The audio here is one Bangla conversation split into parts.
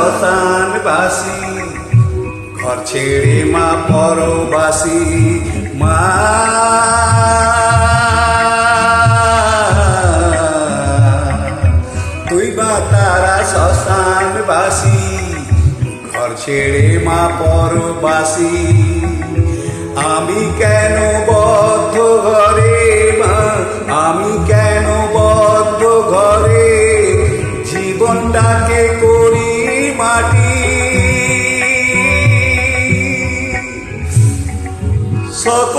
তারা বাসি, ঘর ছেড়ে মা পরবাসী, মা। তুই বা তারা শ্মশান বাসি, ঘর ছেড়ে মা পরবাসী। আমি কেন বদ্ধ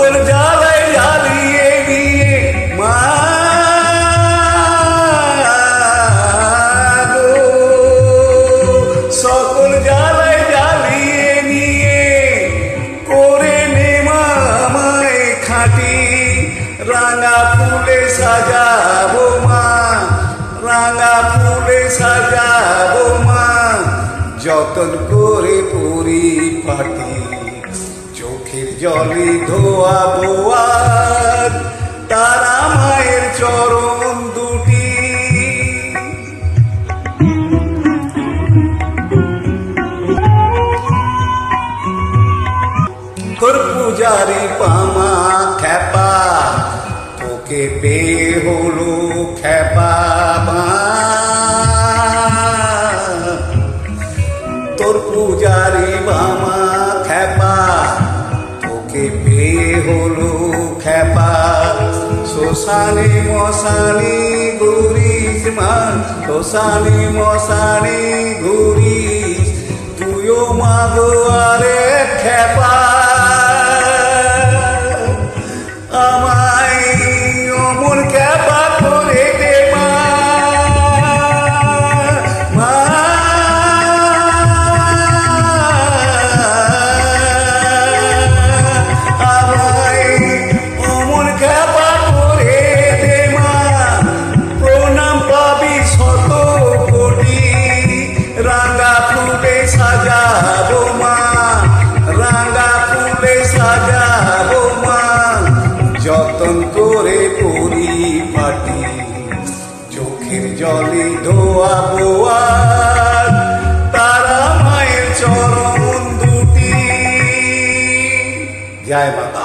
সকল জ্বালায় জ্বালিয়ে দিয়ে মা সকল জ্বালায় জ্বালিয়ে নিয়ে করে নেমা আমায় খাটি রাঙা ফুলে সাজাবো মা রাঙা ফুলে সাজাবো মা যতন করে পরি পাটি জলে ধোয়া আর তারা মায়ের চরণ দুটি পূজারি পামা খেপা তোকে পেয়ে হলো খেপা। তোর পূজারি পেয়ে হলো খেপা। শ্মশানে মশালি ঘুরিস মা। শ্মশানে মশানি ঘুরিস। তুইও মাগো আরে খেপা। জলে ধোয়া আর তারা মায়ের চরণ দুটি। জয় মাতা